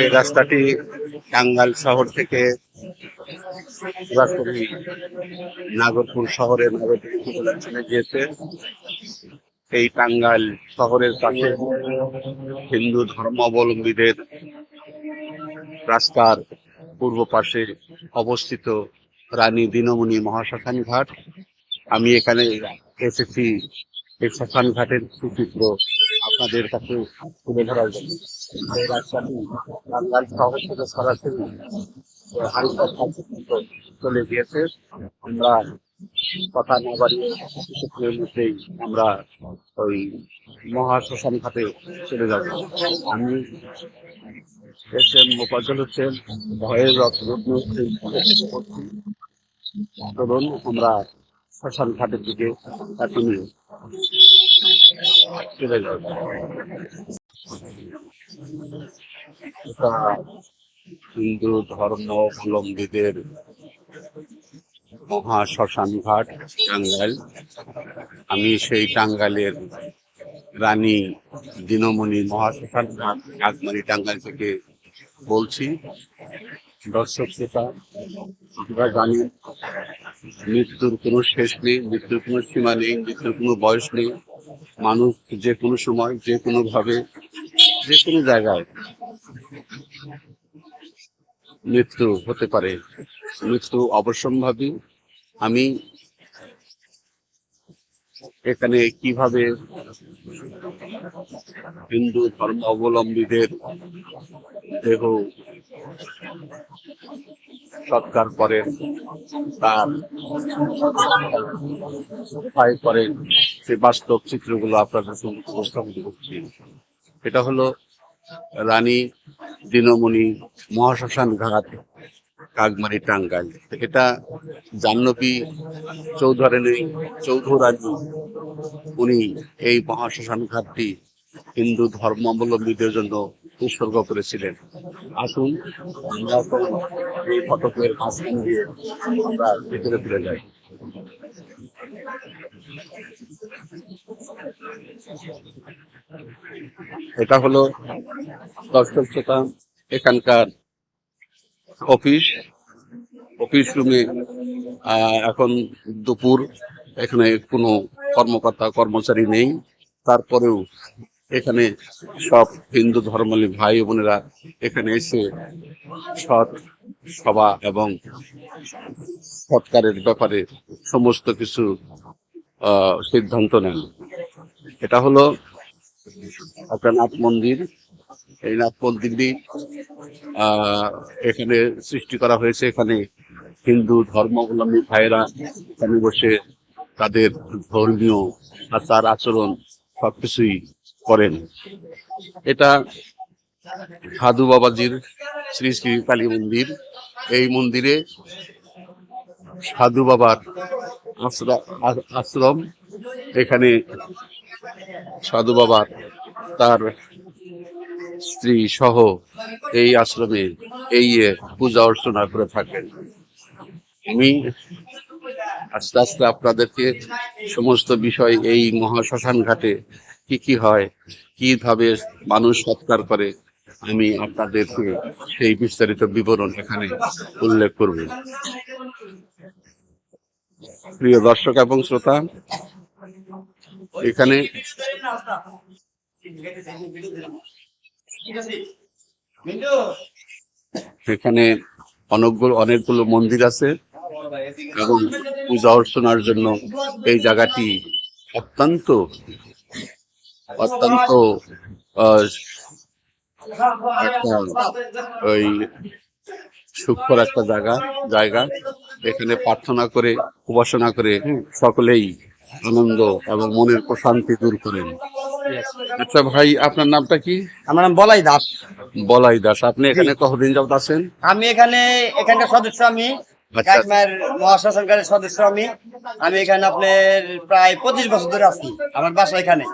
এই রাস্তাটি টাঙ্গাইল শহর থেকে নাগরপুর শহরে গিয়েছে। এই টাঙ্গাইল শহরের পাশে হিন্দু ধর্মাবলম্বীদের রাস্তার পূর্ব পাশে অবস্থিত রানী দিনমণি মহাশ্মশান ঘাট। আমি এখানে এসেছি। এই শ্মশান ঘাটের সুচিত্র আপনাদের কাছে তুলে ধরার জন্য। থেকে সরাসরি চলে গিয়েছে। আমরা কথা না বাড়িয়ে আমরা ওই মহাশ্মশান ঘাটে চলে যাব। আমি এস এম মোপাজ্জল হোসেন ভয়ের রত্ন চলুন আমরা শ্মশান ঘাটের দিকে নিয়ে চলে যাব। হিন্দু ধর্মাবলম্বীদের মহা শ্মশান ঘাট টাঙ্গাইল। আমি সেই টাঙ্গাইলের রানী দিনমণি মহাশ্মশান কাকমারি টাঙ্গাইল থেকে বলছি। দর্শক শ্রোতা, আমরা জানি মৃত্যুর কোনো শেষ নেই, মৃত্যুর কোনো সীমা নেই, মৃত্যুর কোনো বয়স নেই। মানুষ যে কোনো সময়, যে কোনো ভাবে যে কোনো জায়গায় মৃত্যু হতে পারে, মৃত্যু অবশ্যম্ভাবী। আমি এখানে কীভাবে হিন্দু ধর্ম অবলম্বীদের দেহ সৎকার করেন, তার করেন, সে বাস্তব চিত্রগুলো আপনাদের উপস্থাপন করছি। এটা হলো রানী দিনমণি মহাশ্মশান ঘাট, কাকমারি টাঙ্গাইল। এটা জাহ্নবী চৌধুরানী চৌধুরানী, উনি এই মহাশ্মশান ঘাটটি হিন্দু ধর্মাবলম্বীদের জন্য উৎসর্গ করেছিলেন। আসুন, আমরা এই ফটকের দিয়ে আমরা ভিতরে ফিরে যাই। এটা হলো দর্শক এখানকার অফিস অফিস রুমে এখন দুপুর, এখানে কোনো কর্মকর্তা, কর্মচারী নেই। তারপরেও এখানে সব হিন্দু ধর্মাবলী ভাই বোনেরা এখানে এসে সৎ সভা এবং সৎকারের ব্যাপারে সমস্ত কিছু সিদ্ধান্ত নেন। এটা হলো একটা নাথ মন্দির এই নাথ মন্দিরটি এখানে সৃষ্টি করা হয়েছে। এখানে হিন্দু ধর্মাবলম্বী ভাইয়েরা এখানে বসে তাদের ধর্মীয় আচার, আচরণ সবকিছুই করেন। এটা সাধু বাবাজির শ্রী শ্রী কালী মন্দির। এই মন্দিরে সাধু বাবার আশ্রা- আশ্রম, এখানে সাধু বাবার তার স্ত্রী সহ এই আশ্রমে এই পূজা অর্চনা করে থাকেন। আমি আস্তে আস্তে আপনাদেরকে সমস্ত বিষয় এই মহাশ্মশান ঘাটে কি কি হয়, কীভাবে মানুষ সৎকার করে, আমি আপনাদেরকে সেই বিস্তারিত বিবরণ এখানে উল্লেখ করব। প্রিয় দর্শক এবং শ্রোতা, এখানে এখানে অনেকগুলো অনেকগুলো মন্দির আছে এবং পূজা অর্চনার জন্য এই জায়গাটি অত্যন্ত অত্যন্ত ওই সূক্ষ্ম একটা জায়গা জায়গা। এখানে প্রার্থনা করে, উপাসনা করে সকলেই আনন্দ এবং মনের প্রশান্তি দূর করেন। আচ্ছা ভাই আপনার নামটা কি? আমার নাম বলাই দাস। বলাই দাস। আপনি এখানে কতদিন যাবত আছেন? আমি এখানে এখানকার সদস্য আমি। আচ্ছা। মহাশাসনকারের সদস্য আমি। আমি এখানে আপনার প্রায় পঁচিশ বছর ধরে আছি আমার বাসা এখানে।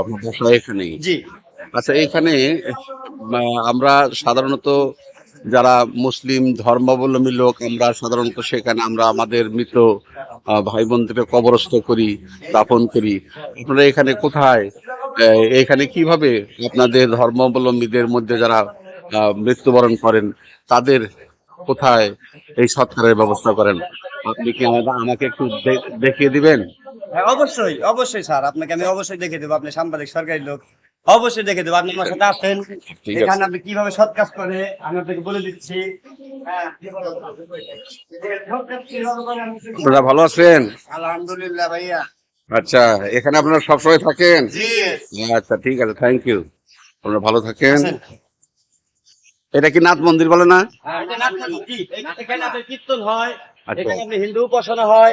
আপনার বাসা এখানেই জি। আচ্ছা এখানে আমরা সাধারণত যারা মুসলিম ধর্মাবলম্বী লোক আমরা সাধারণত সেখানে আমরা আমাদের মৃত ভাই বোনদের কবরস্থ করি দাপন করি। আপনারা এখানে কোথায়? এখানে কীভাবে আপনাদের ধর্মাবলম্বীদের মধ্যে যারা মৃত্যুবরণ করেন তাদের কোথায় এই সৎকারের ব্যবস্থা করেন? আপনি কি আমাকে একটু দেখিয়ে দিবেন? হ্যাঁ অবশ্যই অবশ্যই স্যার আপনাকে আমি অবশ্যই দেখে দেবো আপনি সাংবাদিক সরকারি লোক অবশ্যই দেখে দেবো আপনি আমার সাথে আসেন এখানে আপনি কীভাবে সৎ কাজ করে আমি আপনাকে বলে দিচ্ছি। হ্যাঁ, ভালো আছেন? আলহামদুলিল্লাহ ভাইয়া। আচ্ছা এখানে আপনারা সবসময় থাকেন? আচ্ছা ঠিক আছে থ্যাংক ইউ আপনারা ভালো থাকেন। এটা কি নাথ মন্দির বলে না? হ্যাঁ? এখানে- কীর্তন হয় আচ্ছা। এখানে আপনি হিন্দু উপাসনা হয়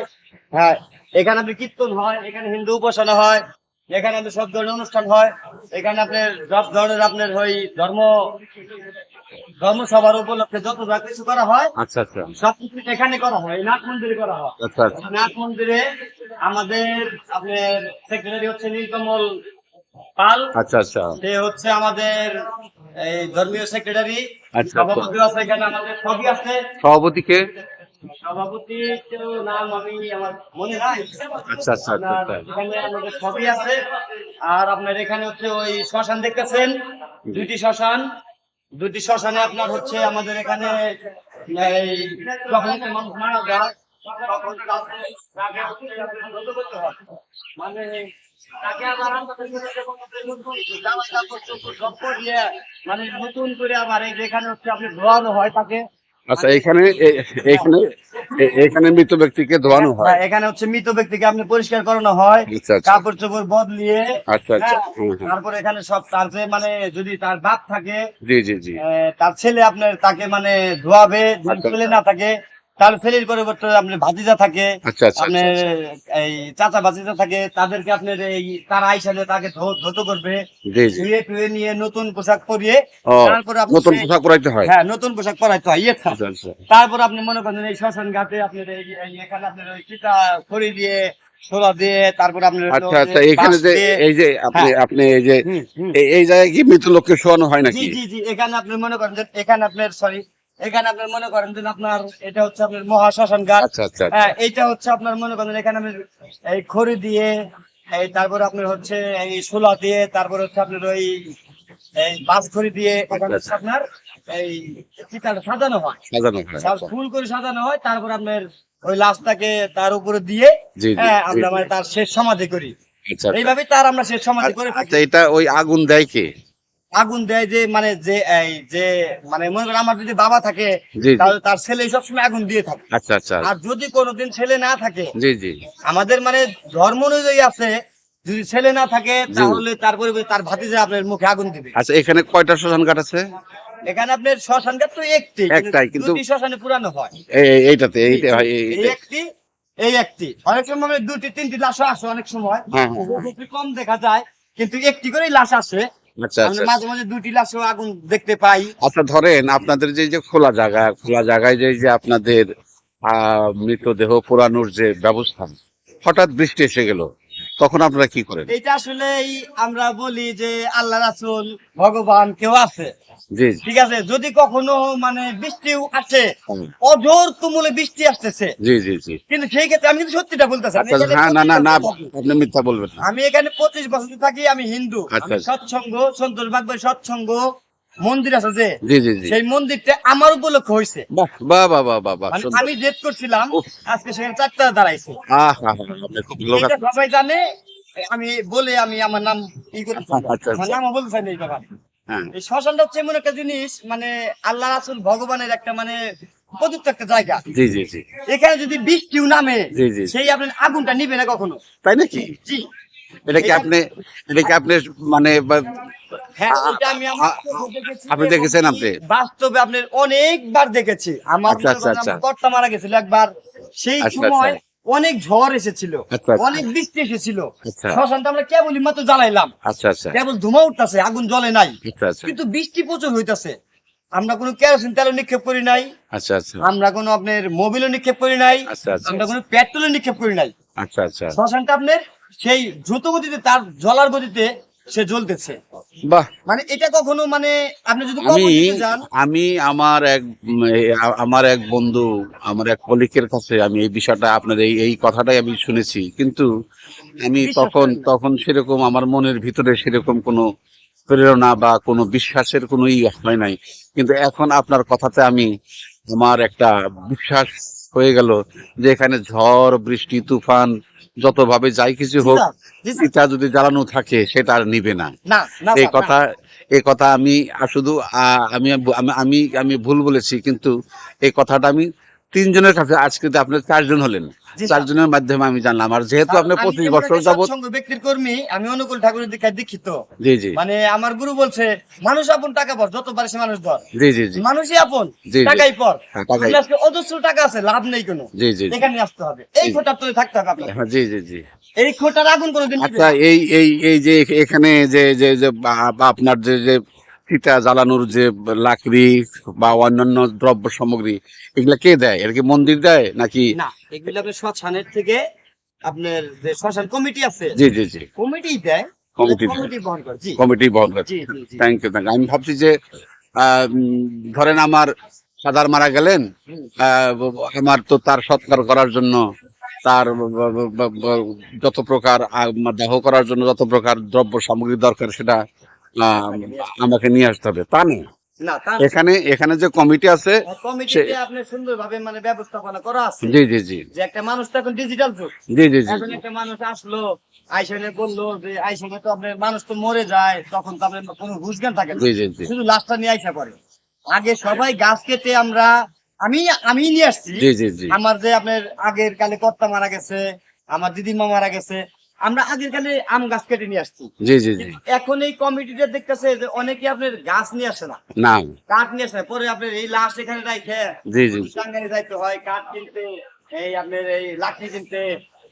হ্যাঁ এখানে আপনি কীর্তন হয় এখানে হিন্দু উপাসনা হয় এখানে আপনি সব ধরনের অনুষ্ঠান হয় এখানে আপনার সব ধরনের আপনার ওই ধর্ম ধর্মসভার উপলক্ষে যত যা কিছু করা হয় আচ্ছা আচ্ছা। সবকিছু এখানে করা হয় নাথ মন্দিরে করা হয়। আচ্ছা আচ্ছা। নাথ মন্দিরে আমাদের আপনার সেক্রেটারি হচ্ছে নীলকমল পাল। আচ্ছা আচ্ছা। সে হচ্ছে আমাদের এই ধর্মীয় সেক্রেটারি আচ্ছা। সভাপতি আছে এখানে আমাদের সবই আছে। সভাপতিকে সভাপতি নাম আমি আমার মনে নাই। আচ্ছা, আচ্ছা, আচ্ছা, আচ্ছা। এখানে আমাদের সবই আছে। আর আপনার এখানে হচ্ছে ওই শ্মশান দেখতেছেন? দুইটি শ্মশান। দুটি শ্মশানে আপনার হচ্ছে আমাদের এখানে এই মানুষ মারা যায়। তখন তাকে- তাকে করতে হয়। মানে তাকে আবার আমাদের জামা কাপড় চোপড় সব পরিয়ে মানে নতুন করে আবার যেখানে হচ্ছে আপনি ধোয়ানো হয় তাকে আচ্ছা এখানে এখানে এখানে মৃত ব্যক্তিকে ধোয়ানো হয় হ্যাঁ, এখানে হচ্ছে মৃত ব্যক্তিকে আপনি পরিষ্কার করানো হয় আচ্ছা আচ্ছা কাপড় চোপড় বদলিয়ে আচ্ছা আচ্ছা হ্যাঁ। তারপর এখানে সব তার যে মানে যদি তার বাপ থাকে জি জি জি তার ছেলে আপনার তাকে মানে ধোয়াবে ছেলে না থাকে তার ছেলের পরিবর্তে আপনার ভাতিজা থাকে আচ্ছা আচ্ছা আপনার আচ্ছা, এই চাচা ভাতিজা থাকে তাদেরকে আপনার এই তার আইসালে তাকে ধৌত করবে ধুয়ে টুয়ে নিয়ে নতুন পোশাক পরিয়ে তারপরে নতুন পোশাক পরাইতে হয়? হ্যাঁ নতুন পোশাক পরাইতে হয় তারপর আপনি মনে করেন এই শ্মশান ঘাটে আপনার এখানে আপনার ওই চিতা খড়ি দিয়ে ছোলা দিয়ে তারপর আচ্ছা আচ্ছা এখানে যে এই যে আপনি হ্যাঁ। আপনি এই যে। এই- জায়গায় কি মৃত লোককে শোয়ানো হয় নাকি? জি জি এখানে আপনি মনে করেন যে এখানে আপনার সরি এখানে আপনার মনে করেন যে আপনার এটা হচ্ছে আপনার মহা শ্মশান ঘাট। আচ্ছা আচ্ছা আচ্ছা। হ্যাঁ এইটা হচ্ছে আপনার মনে করেন এখানে আপনার এই খড়ি দিয়ে এই তারপর আপনার হচ্ছে এই দিয়ে তারপর হচ্ছে আপনার ওই এই বাস খড়ি দিয়ে আপনার এই চিতাটা সাজানো হয়। সাজানো। ফুল করে সাজানো হয় তারপর আপনার ওই লাশটাকে তার উপরে দিয়ে হ্যাঁ আমরা মানে তার শেষ সমাধি করি। এইভাবে তার আমরা শেষ সমাধি করে থাকি আচ্ছা এটা ওই আগুন দেয় কে? আগুন দেয় যে মানে যে এই যে মানে মনে করেন আমার যদি বাবা থাকে তাহলে তার ছেলে সবসময় আগুন দিয়ে থাকে। আচ্ছা আচ্ছা। আর যদি কোনোদিন ছেলে না থাকে জি জি। আমাদের মানে ধর্ম অনুযায়ী আছে যদি ছেলে না থাকে তাহলে তারপরে তার ভাতিজা আপনার মুখে আগুন দিবে। আচ্ছা এখানে কয়টা শ্মশান ঘাট আছে? এখানে আপনার শ্মশান ঘাট তো একটি একটাই, কিন্তু- দুটি শ্মশানে পুরানো হয়। এই এই- এইটাতে এইটা হয় এই- একটি এই একটি। অনেক সময় মানে দুটি তিনটি লাশ আসে অনেক সময়। হ্যাঁ, হ্যাঁ, কম দেখা যায় কিন্তু একটি করেই লাশ আসে। আচ্ছা আচ্ছা। মাঝে মাঝে দুটি লাশও আগুন দেখতে পাই। আচ্ছা ধরেন আপনাদের যে যে খোলা জায়গা খোলা জায়গায় যে যে আপনাদের আহ, মৃতদেহ পোড়ানোর যে ব্যবস্থা হঠাৎ বৃষ্টি এসে গেল। তখন আপনারা কি করেন? এটা আসলে আমরা বলি যে আল্লাহ রাসুল ভগবান কেউ আছে। জি ঠিক আছে? যদি কখনো মানে বৃষ্টিও আসে। অজোর তুমুলে বৃষ্টি আসতেছে। জি জি জি। কিন্তু সেই ক্ষেত্রে আমি কিন্তু সত্যিটা বলতেছি আমি আচ্ছা হ্যাঁ না না না 25 বছর থাকি। আপনি মিথ্যা বলবেন আমি এখানে পঁচিশ বছর থাকি আমি হিন্দু। আচ্ছা, আচ্ছা। সৎসঙ্গ সন্তোষ বাগবাই সৎসঙ্গ মন্দির আছে যে? সেই মন্দিরটা আমার উপলক্ষ হয়েছে। মানে। আমি ডেট করছিলাম আজকে সেখানে চারটা দাঁড়াইছে। সবাই জানে আমি বলে আমি আমার নাম ই করে আচ্ছা, আচ্ছা। আমার নামও বলতে চাই না এই ব্যাপারে। হ্যাঁ। এই শ্মশানটা হচ্ছে এমন একটা জিনিস মানে আল্লাহ রাসুল ভগবানের একটা মানে একটা জায়গা। জি জি জি। এখানে যদি বৃষ্টিও নামে। সেই আপনার আগুনটা নিবে না কখনো? তাই নাকি? জি। এটা কি আপনি এটা কি আপনি মানে হ্যাঁ আপনি দেখেছেন আপনি? বাস্তবে অনেকবার দেখেছি। আমার আচ্ছা, আচ্ছা, আচ্ছা। কর্তা মারা গেছিল একবার। সেই সময়। অনেক ঝড় এসেছিল। অনেক বৃষ্টি এসেছিল। শ্মশানটা আমরা কেবলই মাত্র জ্বালাইলাম। কেবল ধুমা উঠতেছে আগুন জ্বলে নাই। কিন্তু বৃষ্টি প্রচুর হইতাছে। আমরা কোনো কেরোসিন তেল নিক্ষেপ করি নাই। আচ্ছা আচ্ছা। আমরা কোনো আপনার মোবিলও নিক্ষেপ করি নাই। আমরা কোনো পেট্রোলও নিক্ষেপ করি নাই। আচ্ছা আচ্ছা। শ্মশানটা আপনার সেই দ্রুত গতিতে তার জ্বলার গতিতে সে জ্বলতেছে। বাহ। মানে এটা কখনো মানে আপনি যদি আমি আমি আমার এক আমার এক বন্ধু আমার এক কলিকের কাছে আমি এই বিষয়টা আপনার এই এই কথাটাই আমি শুনেছি। কিন্তু আমি তখন তখন সেরকম আমার মনের ভিতরে সেরকম কোনো প্রেরণা বা কোনো বিশ্বাসের কোনো ই হয় নাই। কিন্তু এখন আপনার কথাতে আমি আমার একটা বিশ্বাস হয়ে গেল যে এখানে ঝড় বৃষ্টি তুফান যতভাবে যাই কিছু হোক জি যদি জ্বালানো থাকে সেটা আর নিবে না। এই কথা এই কথা আমি শুধু আমি আমি আমি ভুল বলেছি কিন্তু এই কথাটা আমি তিনজনের কাছে আজকে তো আপনার চারজন হলেন। চারজনের মাধ্যমে আমি জানলাম। আর যেহেতু আপনি পঁচিশ বছর যাবত ব্যক্তির কর্মী আমি অনুকূল ঠাকুরের দীক্ষায় দীক্ষিত। জি জি। মানে আমার গুরু বলছে মানুষ আপন টাকা পর যত পারে সে মানুষ ধর। জি জি জি। মানুষই আপন। টাকাই পর। হ্যাঁ, আজকে অজস্র টাকা আছে লাভ নেই কোনো। জি জি। এখানে আসতে হবে। এই তলে থাকতে হবে আপনার হ্যাঁ, জি জি জি। এই খোটার আগুন কোনোদিন আচ্ছা এই এই এই যে এখানে যে যে আপনার যে যে চিতা জ্বালানোর যে লাকড়ি বা অন্যান্য দ্রব্য সামগ্রী এগুলা কে দেয়? এর কি মন্দির দেয় নাকি? না এগুলো শ্মশানের থেকে আপনার যে শ্মশান কমিটি আছে জি জি জি। কমিটি দেয় কমিটি বহন করে জি। কমিটি বহন করে। জি জি জি। থ্যাংক ইউ থ্যাংক আমি ভাবছি যে ধরেন আমার ফাদার মারা গেলেন আহ, আমার তো তার সৎকার করার জন্য তার যত প্রকার দাহ করার জন্য যত প্রকার দ্রব্য সামগ্রী দরকার সেটা আমাকে নিয়ে আসতে হবে তা না না এখানে এখানে যে কমিটি আছে আপনি সুন্দরভাবে মানে ব্যবস্থাপনা করা আছে। জি জি জি। যে একটা মানুষ তো এখন ডিজিটাল যুগ। জি জি জি। এখন একটা মানুষ আসলো আইসনে বলল যে আইসনে তো আপনার মানুষ তো মরে যায় তখন তো আপনার কোনো থাকে না। জি জি জি। শুধু লাশটা নিয়ে আইসা করে আগে সবাই গাছ কেটে আমরা আমি আমি নিয়ে আসছি। জি জি জি। আমার যে আপনার আগের কালে কর্তা মারা গেছে আমার দিদিমা মারা গেছে আমরা আগের কালে আম গাছ কেটে নিয়ে আসছি। জি জি জি। এখন এই কমিটিটা দেখতেছে যে অনেকে আপনার গাছ নিয়ে আসে না। না। কাঠ নিয়ে আসে পরে আপনার এই লাশ এখানে রাখে জি জি টাঙ্গাইলে যাইতে হয় কাঠ কিনতে এই আপনার এই লাঠি কিনতে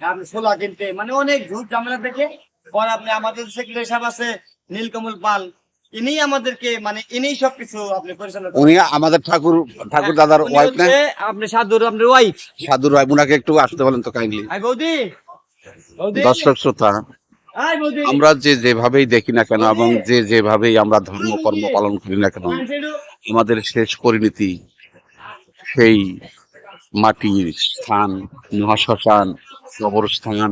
আপনি ছোলা কিনতে মানে অনেক ঝুট ঝামেলা দেখে। পরে আপনি আমাদের সেক্রেটারি সাহেব আছে নীলকমল পাল ইনি আমাদেরকে মানে ইনি সবকিছু আপনি পরিচালনা। উনি আমাদের ঠাকুর ঠাকুর দাদার ওয়াইফ না? আপনি সাধুর আপনার ওয়াইফ সাধু রায় উনাকে একটু আসতে বলেন তো কাইন্ডলি আই বৌদি। দর্শক শ্রোতা আমরা যে যেভাবেই দেখি না কেন এবং যে যেভাবেই আমরা ধর্ম কর্ম পালন করি না কেন আমাদের শেষ পরিণতি সেই মাটির স্থান মহাশ্মশান কবরস্থান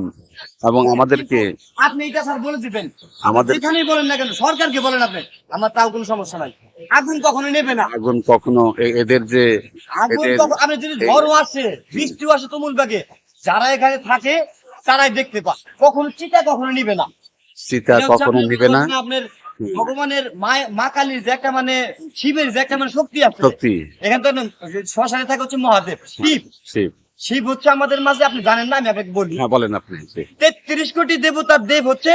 এবং আমাদেরকে আপনি এটা স্যার বলে দিবেন। আমাদের যেখানেই বলেন না কেন সরকারকে বলেন আপনি। আমার তাও কোনো সমস্যা নাই। আগুন কখনো নেবে না। আগুন কখনো এদের যে আগুন আপনি যদি ঝড়ও আসে বৃষ্টিও আসে তুমুল বেগে যারা এখানে থাকে তারাই দেখতে পায়। কখনো চিতা কখনো নিবে না। চিতা কখনো নিবে না। আপনার ভগবানের মা- কালীর যে একটা মানে শিবের যে একটা মানে শক্তি আছে। সত্যি এখানে তো শ্মশানে থাকে হচ্ছে মহাদেব শিব। শিব। শিব হচ্ছে আমাদের মাঝে আপনি জানেন না আমি আপনাকে বলি। হ্যাঁ বলেন আপনি। তেত্রিশ কোটি দেবতার দেব হচ্ছে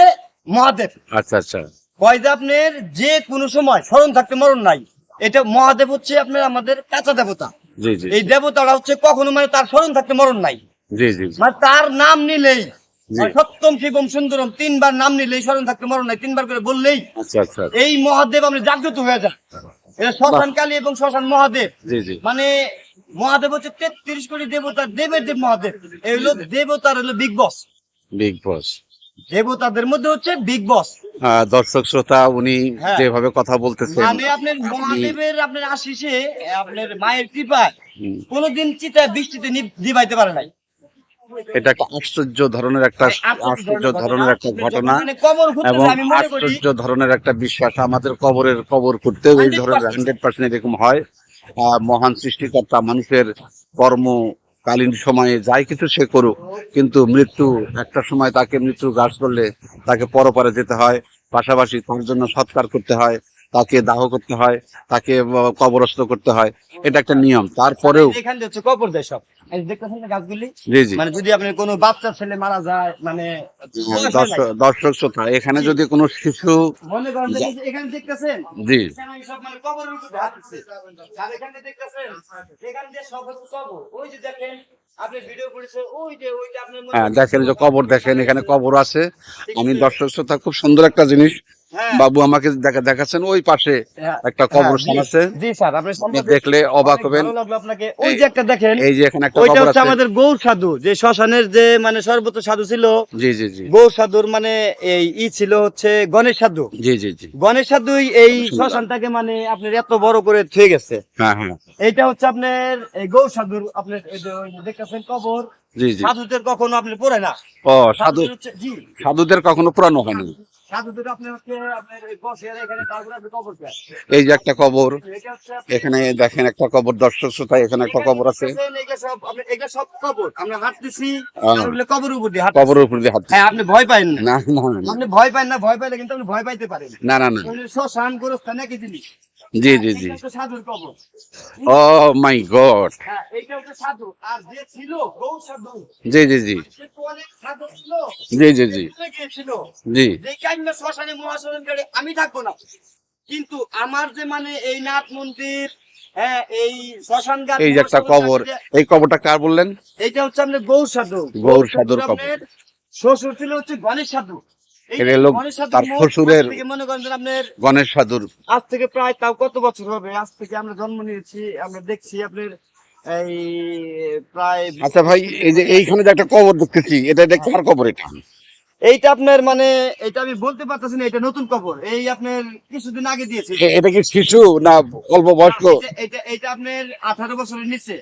মহাদেব। আচ্ছা আচ্ছা। কয় যে আপনার যে কোনো সময় স্মরণ থাকতে মরণ নাই এটা মহাদেব হচ্ছে আপনার আমাদের কাঁচা দেবতা। এই দেবতারা হচ্ছে কখনো মানে তার স্মরণ থাকতে মরণ নাই। জি জি জি। মানে তার নাম নিলেই। মানে সত্যম শিবম সুন্দরম তিনবার নাম নিলেই স্মরণ থাকতে মরণ নাই তিনবার করে বললেই আচ্ছা আচ্ছা। এই মহাদেব আপনি জাগ্রত হয়ে যান এটা শ্মশান কালী এবং শ্মশান মহাদেব। মানে মহাদেব হচ্ছে তেত্রিশ কোটি দেবতার দেবের দেব মহাদেব। এই হলো দেবতার হলো বিগ বস। বিগ বস। দেবতাদের মধ্যে হচ্ছে বিগ বস। দর্শক শ্রোতা উনি হ্যাঁ। যেভাবে কথা বলতেছেন। মানে আপনার মহাদেবের আপনার আশিসে আপনার মায়ের কৃপায় কোনোদিন চিতায় বৃষ্টিতে দিবাইতে পারে নাই। এটা একটা আশ্চর্য ধরনের একটা আশ্চর্য ধরনের একটা ঘটনা মানে এবং আশ্চর্য ধরনের একটা বিশ্বাস আমাদের কবরের কবর করতেও এই 100% ধরনের হান্ড্রেড পার্সেন্ট এরকম হয়। মহান সৃষ্টিকর্তা মানুষের কর্ম কালীন সময়ে যাই কিছু সে করুক কিন্তু মৃত্যু একটা সময় তাকে মৃত্যু গ্রাস করলে তাকে পরপারে যেতে হয়। পাশাপাশি তার জন্য সৎকার করতে হয়। তাকে দাহ করতে হয় তাকে কবরস্থ করতে হয়। এটা একটা নিয়ম। তারপরেও এখান হচ্ছে কবর দেয় সব। দেখতেছেন গাছগুলি? জি জি। মানে যদি আপনার কোনো বাচ্চা ছেলে মারা যায় মানে। দর্শক শ্রোতা এখানে যদি কোনো শিশু মনে করেন যে এই যে এখানে দেখতেছেন? জি। সব মানে কবরের উপর আর এখানে দেখতেছেন এখানে যে সব কবর। ওই যে দেখেন আপনি হ্যাঁ দেখেন যে কবর দেখেন এখানে কবর আছে। আমি দর্শক শ্রোতা খুব সুন্দর একটা জিনিস। বাবু আমাকে দেখা দেখাচ্ছেন ওই পাশে হ্যাঁ, একটা কবরস্থান আছে। জি স্যার আপনি আপনি দেখলে অবাক হবেন। আপনাকে। ওই যে একটা দেখেন এই যে এখানে একটা কবর আছে। আমাদের গৌর সাধু যে শ্মশানের যে মানে সর্বোচ্চ সাধু ছিল। জি জি জি। গৌর সাধুর মানে এই ই ছিল হচ্ছে গণেশ সাধু। জি জি জি। গণেশ সাধুই এই শ্মশানটাকে মানে আপনার এত বড় করে থুয়ে গেছে। হ্যাঁ হ্যাঁ। এইটা হচ্ছে আপনার এই গৌর সাধুর আপনার দেখতেছেন কবর। জি জি। সাধুদের কখনো আপনি পড়ে না। ও সাধু জি। সাধুদের কখনো পুরানো হয়নি। এই যে একটা কবর এখানে দেখেন একটা কবর দর্শক শ্রোতা এখানে একটা কবর আছে। কবর উপর দিয়ে হাত হ্যাঁ আপনি ভয় পাইন না। না আপনি ভয় পাইন না ভয় পাইলে কিন্তু আপনি ভয় পাইতে পারেন না। না না শ্মশান গোরস্থান কি জিনিস। জি জি জি। Oh my God. হ্যাঁ জি জি জি। জি জি জি। জি। আমি থাকব না। কিন্তু আমার যে মানে এই নাথ মন্দির হ্যাঁ এই শ্মশান ঘাট এই যে একটা কবর এই কবরটা কার বললেন? এইটা হচ্ছে আপনার গৌর সাধু। গৌর সাধুর কবর। শ্বশুর ছিল হচ্ছে গণেশ সাধু। লোক তার শ্বশুরের মনে আপনার গণেশ সাধুর আজ থেকে প্রায় তাও কত বছর হবে? আজ থেকে আমরা জন্ম নিয়েছি আমরা দেখছি আপনার এই প্রায় আচ্ছা ভাই এই যে এইখানে যে একটা কবর দেখতেছি এটা এটা কার কবর এটা? এইটা আপনার মানে এটা আমি বলতে পারতেছি না এটা নতুন কবর। এই আপনার কিছুদিন আগে দিয়েছি। এটা কি শিশু না অল্প বয়স্ক? এটা- এটা আপনার আঠারো বছরের নিচে।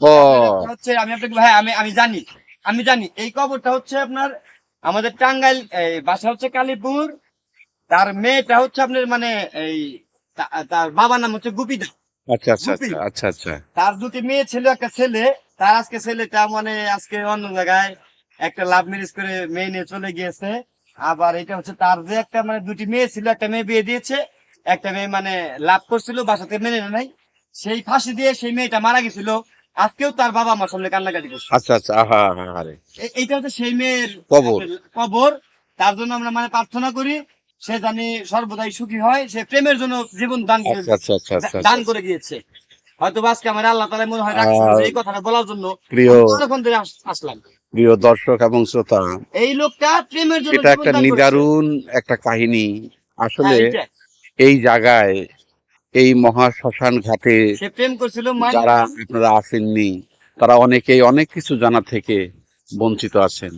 ও। হচ্ছে আমি আপনাকে হ্যাঁ আমি আমি জানি আমি জানি। এই কবরটা হচ্ছে আপনার আমাদের টাঙ্গাইল বাসা হচ্ছে কালীপুর। তার মেয়েটা হচ্ছে আপনার মানে এই তার বাবার নাম হচ্ছে গুপিদা আচ্ছা আচ্ছা আচ্ছা আচ্ছা আচ্ছা। তার দুটি মেয়ে ছিল একটা ছেলে। তার আজকে ছেলেটা মানে আজকে অন্য জায়গায় একটা লাভ ম্যারেজ করে মেয়ে নিয়ে চলে গিয়েছে। আবার এটা হচ্ছে তার যে একটা মানে দুটি মেয়ে ছিল একটা মেয়ে বিয়ে দিয়েছে একটা মেয়ে মানে লাভ করছিল বাসাতে মেনে নাই। সেই ফাঁসি দিয়ে সেই মেয়েটা মারা গেছিল। আজকেও তার বাবা আমার সামনে কান্নাকাটি করছে। আচ্ছা আচ্ছা আহা, আরে এইটা হচ্ছে সেই মেয়ের কবর। কবর। তার জন্য আমরা মানে প্রার্থনা করি সে জানি সর্বদাই সুখী হয় সে প্রেমের জন্য জীবন দান আচ্ছা আচ্ছা আচ্ছা দান করে গিয়েছে। হয়তো আজকে আমার আল্লাহ তালা মনে হয় রাখছে এই কথাটা বলার জন্য। প্রিয় তখন ধরে আসলাম। প্রিয় দর্শক এবং শ্রোতা এই লোকটা প্রেমের জন্য এটা একটা নিদারুণ একটা কাহিনী। আসলে হ্যাঁ, এই জায়গায় এই মহা শ্মশান ঘাটে মায়ের যারা আপনারা আসেননি তারা অনেকেই অনেক কিছু জানা থেকে বঞ্চিত আছেন।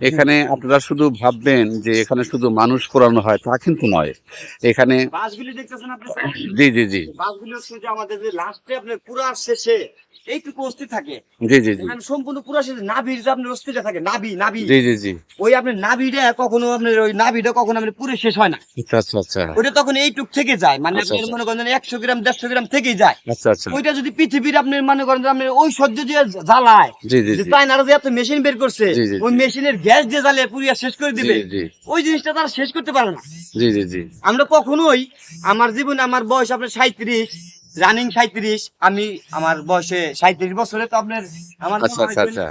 এখানে আপনারা শুধু ভাববেন যে এখানে শুধু মানুষ পোড়ানো হয় তা কিন্তু নয়। এখানে জি জি জি। আমাদের লাস্টে আপনার পুরা শেষে এইটুকু অস্থি থাকে। জি জি জি। সম্পূর্ণ পুরা শেষে নাভির যে আপনার অস্থিটা থাকে নাভি নাভি। জি জি জি। ওই আপনার নাভিটা কখনো আপনার ওই নাভিটা কখনো আপনার পুরো শেষ হয় না। আচ্ছা আচ্ছা আচ্ছা। ওইটা তখন এইটুক থেকে যায় মানে আচ্ছা, আপনার আচ্ছা। মনে করেন একশো গ্রাম দেড়শো গ্রাম থেকেই যায়। আচ্ছা আচ্ছা। ওইটা যদি পৃথিবীর আপনি মনে করেন যে আপনি ওই সহ্য দিয়ে জ্বালায় জি জি যে তাই না যে এত মেশিন বের করছে। ওই মেশিনের গ্যাস দিয়ে জ্বালিয়ে পুরিয়া শেষ করে দিবে ওই জিনিসটা তারা শেষ করতে পারে না। জি জি জি। আমরা কখনোই আমার জীবনে আমার বয়স আপনার সাঁত্রিশ রানিং সাঁত্রিশ আমি আমার বয়সে সাঁত্রিশ বছরে তো আপনার আমার আচ্ছা আচ্ছা আচ্ছা।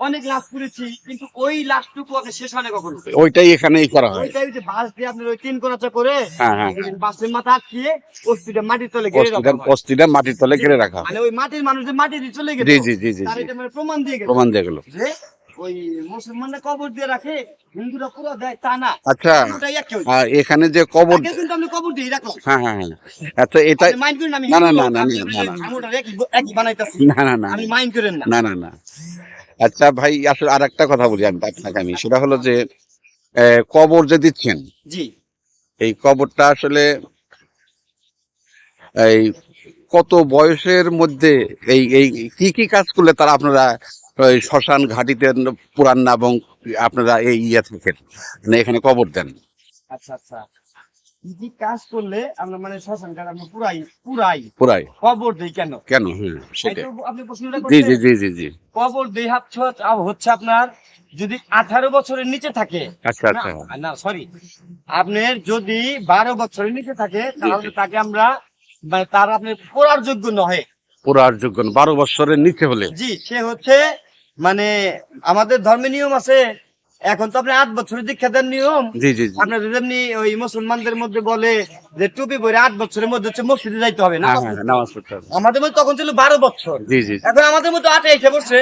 অনেক লাভ করেছি কিন্তু ওই লাভটুকু আপনার শেষ হয় না কখনো। ওইটাই এখানেই করা হয়। ওইটাই যে বাস দিয়ে আপনার ওই তিন কোনাচা করে হ্যাঁ হ্যাঁ। বাসের মাথা আটকিয়ে অস্থিটা মাটির তলে রাখা অস্থিটা মাটির তলে ঘিরে রাখা। মানে ওই মাটির মানুষ যে মাটি দিয়ে চলে গেছে জি জি জি জি। মানে প্রমাণ দিয়ে গেছে প্রমাণ দিয়ে গেল। ওই মুসলমানরা কবর দিয়ে রাখে হিন্দুরা পুরো দেয় তা না। আচ্ছা আর এখানে যে কবর কিন্তু আমি কবর দিয়ে রাখলাম। হ্যাঁ হ্যাঁ হ্যাঁ। আচ্ছা এটা মাইন্ড করেন আমি না, না, না, না, না, না, না। আমি ওটা একই একই বানাইতাছি। না না না। আমি মাইন্ড করেন না। না না না। আচ্ছা ভাই আসলে আর একটা কথা বলি আমি আপনাকে আমি। সেটা হলো যে কবর যে দিচ্ছেন জি। এই কবরটা আসলে এই কত বয়সের মধ্যে এই এই কি কি কাজ করলে তারা আপনারা ওই শ্মশান ঘাটিতে পুরান না এবং আপনারা এই ইয়ে থাকেন মানে এখানে কবর দেন। আচ্ছা আচ্ছা। কি কাজ করলে আমরা মানে শ্মশান ঘাট আমরা পুরাই পুরাই? পুরাই। কবর দিই কেন? কেন? হ্যাঁ সেটাই। আপনি প্রশ্নটা জি জি জি জি জি। কবর দেই হচ্ছে আপনার যদি আঠারো বছরের নিচে থাকে। আচ্ছা আচ্ছা। না, সরি আপনার যদি বারো বছরের নিচে থাকে তাহলে তাকে আমরা মানে তার আপনি পড়ার যোগ্য নহে। পুরার যোগ্য বারো বছরের নিচে হলে। জি সে হচ্ছে মানে আমাদের ধর্মের নিয়ম আছে এখন তো আপনি আট বছরের দীক্ষা দেন নিয়ম। আপনার যেমনি ওই মুসলমানদের মধ্যে বলে যে টুপি পরে আট বছরের মধ্যে হচ্ছে মসজিদে যাইতে হবে না হ্যাঁ হ্যাঁ। আমাদের মধ্যে তখন ছিল বারো বছর। এখন আমাদের মধ্যে আটে এসে বসছে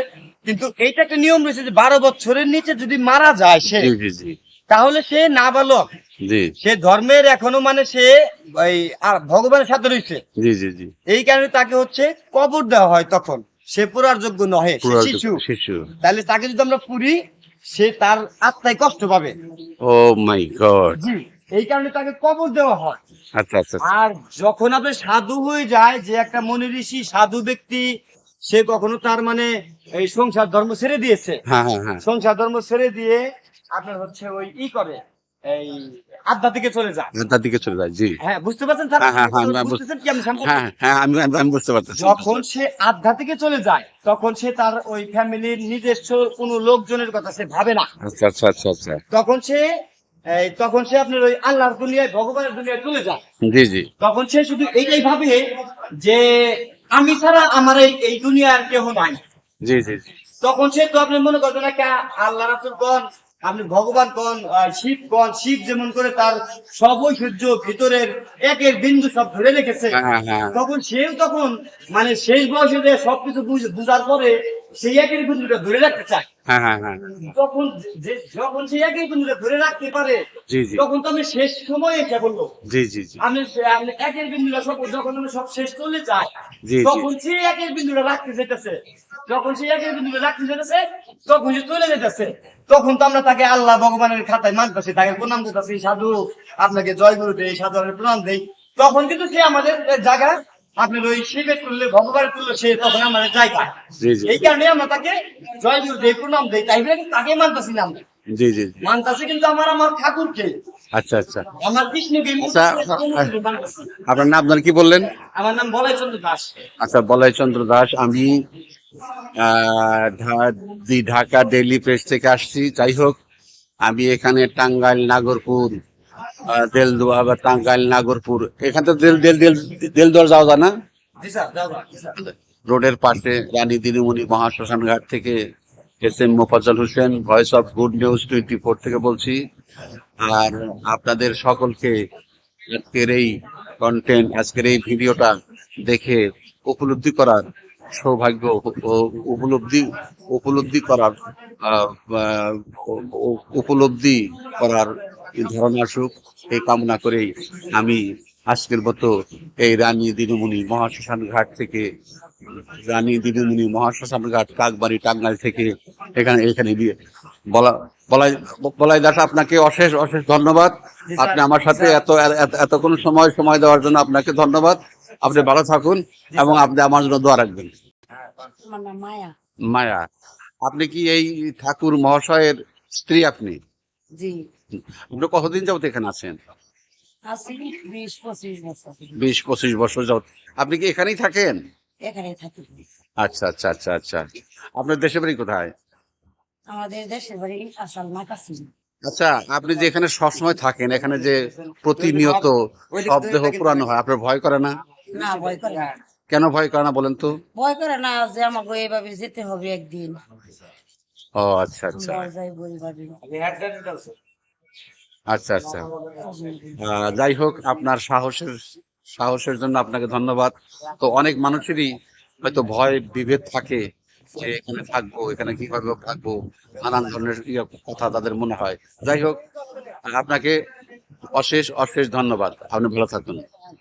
কিন্তু এইটা একটা নিয়ম রয়েছে যে বারো বছরের নিচে যদি মারা যায় সে তাহলে সে নাবালক। জি। সে ধর্মের এখনও মানে সে আর ভগবানের সাথে রয়েছে। এই কারণে তাকে হচ্ছে কবর দেওয়া হয় তখন। সে পুরার যোগ্য নহে শিশু। শিশু। তাহলে তাকে যদি আমরা পুরি সে তার আত্মায় কষ্ট পাবে। ও মাই গড এই কারণে তাকে কবর দেওয়া হয়। আচ্ছা আচ্ছা। আর যখন আপনি সাধু হয়ে যায় যে একটা মনি ঋষি সাধু ব্যক্তি সে কখনো তার মানে এই সংসার ধর্ম ছেড়ে দিয়েছে। হ্যাঁ হ্যাঁ হ্যাঁ। সংসার ধর্ম ছেড়ে দিয়ে আপনার হচ্ছে ওই ই করে। এই আধ্যাত্মিকে চলে যায় তার দিকে চলে যায় জি। হ্যাঁ বুঝতে পারছেন স্যার? হ্যাঁ, হ্যাঁ, হ্যাঁ, আমি বুঝতে- বুঝতেছেন কি আপনি সম্পর্কে? হ্যাঁ হ্যাঁ আমি আমি- আমি বুঝতে পারতেছি। যখন সে আধ্যাত্মিকে চলে যায় তখন সে তার ওই ফ্যামিলির নিজস্ব কোনো লোকজনের কথা সে ভাবে না। আচ্ছা আচ্ছা আচ্ছা আচ্ছা। তখন সে এই, তখন সে আপনার ওই আল্লাহর দুনিয়ায় ভগবানের দুনিয়ায় চলে যায়। জি জি। তখন সে শুধু এইটাই ভাবে যে আমি ছাড়া আমার এই এই দুনিয়ার কেউ নাই। জি জি জি। তখন সে তো আপনি মনে করবেন একটা আল্লাহ রাসুল কন আপনি ভগবান কন শিব কন শিব যেমন করে তার সব সূর্য ভিতরের এক এক বিন্দু সব ধরে রেখেছে। হ্যাঁ হ্যাঁ হ্যাঁ। তখন সেও তখন মানে শেষ বয়সে সবকিছু বুঝ- বুঝার পরে সেই বিন্দুটা ধরে রাখতে চায়। হ্যাঁ হ্যাঁ হ্যাঁ। যে যখন সেই বিন্দুটা ধরে রাখতে পারে জি জি। তখন তো আমি শেষ সময়ে এসে বলব জি জি জি। আমি আমি একের বিন্দুটা সব যখন আমি সব শেষ চলে যায় জি, জি। তখন সে একের বিন্দুটা রাখতে যেতেছে। যখন সে একের বিন্দুটা রাখতে যেতেছে তখন সে চলে যেতেছে। তখন তো আমরা তাকে আল্লাহ ভগবানের খাতায় মানতেছি তাকে প্রণাম করতেছি সাধু আপনাকে জয় গুরু দেই সাধু প্রণাম দেই। তখন কিন্তু সে আমাদের জায়গা আপনার ওই শিবের তুললে ভগবানের তুললে সে তখন আমাদের জায়গা জি জি। এই কারণে আমরা তাকে জয় গুরু দেই প্রণাম দেই তাই বলে তাকে মানতেছি না জি জি মানতেছি কিন্তু আমার আমার ঠাকুরকে। আচ্ছা আচ্ছা। আমার কৃষ্ণকে আচ্ছা, আপনার নাম আপনার কি বললেন? আমার নাম বলাই চন্দ্র দাস। আচ্ছা বলাই চন্দ্র দাস আমি ঢাকা ডেইলি প্রেস থেকে আসছি। যাই হোক আমি এখানে টাঙ্গাইল নাগরপুর দেলদুয়া বা টাঙ্গাইল নাগরপুর। এখান থেকে দেল দেল দেল দেলদুয়ার যাওয়া যায় না। রোডের পাশে রানী দিদিমণি মহাশ্মশান ঘাট থেকে S M Mofazzal Hossain voice of good news twenty four থেকে বলছি। আর আপনাদের সকলকে আজকের এই কন্টেন্ট আজকের এই ভিডিওটা দেখে উপলব্ধি করার সৌভাগ্য উপলব্ধি উপলব্ধি করার উপলব্ধি করার ধারণা সুখ এই কামনা করে আমি আজকের মতো এই রানী দিদিমণি মহাশ্মশান ঘাট থেকে রানী দিদিমণি মহাশ্মশান ঘাট কাকবাড়ি টাঙ্গাইল থেকে এখানে এখানে দিয়ে বলা বলাই বলাই দাস আপনাকে অশেষ অশেষ ধন্যবাদ। আপনি আমার সাথে এত এত- এতক্ষণ সময় সময় দেওয়ার জন্য আপনাকে ধন্যবাদ। আপনি ভালো থাকুন এবং আপনি আমার জন্য দোয়া রাখবেন। মায়া। মায়া আপনি কি এই ঠাকুর মহাশয়ের স্ত্রী আপনি? জি। আপনি কতদিন যাবত এখানে আছেন? বিশ পঁচিশ বছর। যাবত। আপনি কি এখানেই থাকেন? আচ্ছা আচ্ছা আচ্ছা আচ্ছা। আপনার দেশে বাড়ি কোথায়? আমাদের দেশের বাড়ি আসাল নাকাশি আচ্ছা আপনি যে এখানে সবসময় থাকেন এখানে যে প্রতিনিয়ত শবদেহ পুরানো হয় আপনার ভয় করে না? না ভয় করে না। কেন ভয় করে না বলেন তো? ভয় করে না যে আমাকে এইভাবে যেতে হবে একদিন। ও আচ্ছা আচ্ছা। আচ্ছা আচ্ছা। যাই হোক, আপনার সাহসের সাহসের জন্য আপনাকে ধন্যবাদ। তো অনেক মানুষেরই হয়তো ভয়, বিভেদ থাকে যে এখানে থাকব, এখানে কীভাবে থাকব, নানান ধরনের ইয়ে কথা তাদের মনে হয়। যাই হোক, আপনাকে অশেষ অশেষ ধন্যবাদ। আপনি ভালো থাকুন